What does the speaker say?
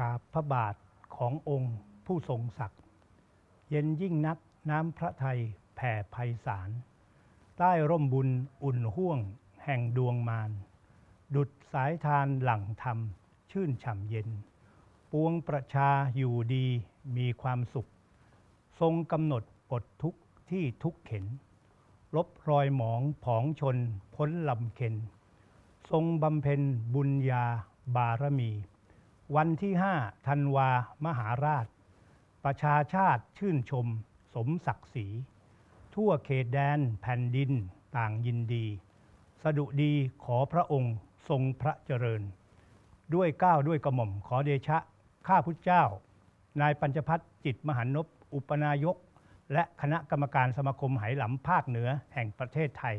ราบพระบาทขององค์ผู้ทรงศักดิ์เย็นยิ่งนักน้ำพระทัยแผ่ไพศาลใต้ร่มบุญอุ่นห่วงแห่งดวงมารดุดสายทานหลังธรรม ชื่นฉ่ำเย็น ปวงประชาอยู่ดีมีความสุข ทรงกำหนดปลดทุกข์ที่ทุกข์เข็น ลบรอยหมองผองชนพ้นลำเค็น ทรงบำเพ็ญบุญญาบารมี วันที่ห้าธันวามหาราช ประชาชาติชื่นชม สมศักดิ์ศรี ทั่วเขตแดนแผ่นดินต่างยินดี สดุดีขอพระองค์ทรงพระเจริญ ด้วยก้าวด้วยกระหม่อมขอเดชะ ข้าพุทธเจ้า นายปัญจพัฒน์จิตมหันนพอุปนายก และคณะกรรมการสมาคมไหหลำภาคเหนือแห่งประเทศไทย